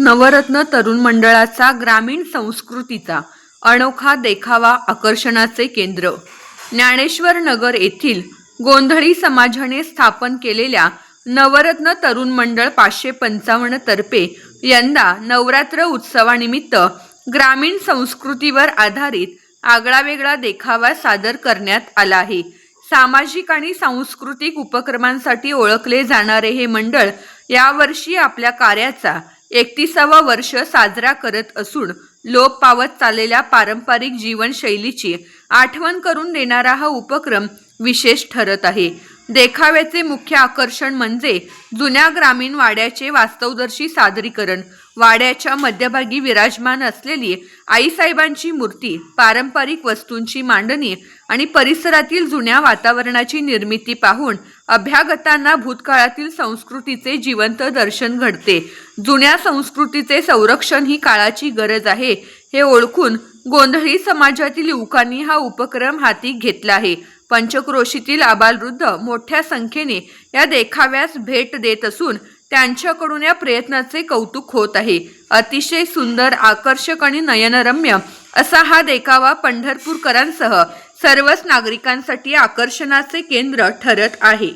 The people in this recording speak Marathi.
नवरत्न तरुण मंडळाचा ग्रामीण संस्कृतीचा अनोखा देखावा आकर्षणाचे केंद्र. ज्ञानेश्वर नगर येथील गोंधळी समाजाने स्थापन केलेल्या नवरत्न तरुण मंडळ पाचशे पंचावन्न तर्फे यंदा नवरात्र उत्सवानिमित्त ग्रामीण संस्कृतीवर आधारित आगळावेगळा देखावा सादर करण्यात आला आहे. सामाजिक आणि सांस्कृतिक उपक्रमांसाठी ओळखले जाणारे हे मंडळ यावर्षी आपल्या कार्याचा एकतीसावा वर्ष साजरा करत असून लोप पावत चाललेल्या पारंपरिक जीवनशैलीची आठवण करून देणारा हा उपक्रम विशेष ठरत आहे. देखाव्याचे मुख्य आकर्षण म्हणजे जुन्या ग्रामीण वाड्याचे वास्तवदर्शी सादरीकरण. वाड्याच्या मध्यभागी विराजमान असलेली आईसाहेबांची मूर्ती पारंपरिक वस्तूंची मांडणी आणि परिसरातील जुन्या वातावरणाची निर्मिती पाहून अभ्यागतांना भूतकाळातील संस्कृतीचे जिवंत दर्शन घडते. जुन्या संस्कृतीचे संरक्षण ही काळाची गरज आहे हे ओळखून गोंधळी समाजातील युवकांनी हा उपक्रम हाती घेतला आहे. पंचक्रोशीतील आबालवृद्ध मोठ्या संख्येने या देखाव्यास भेट देत असून त्यांच्याकडून या प्रयत्नाचे कौतुक होत आहे. अतिशय सुंदर आकर्षक आणि नयनरम्य असा हा देखावा पंढरपूरकरांसह सर्वच नागरिकांसाठी आकर्षणाचे केंद्र ठरत आहे.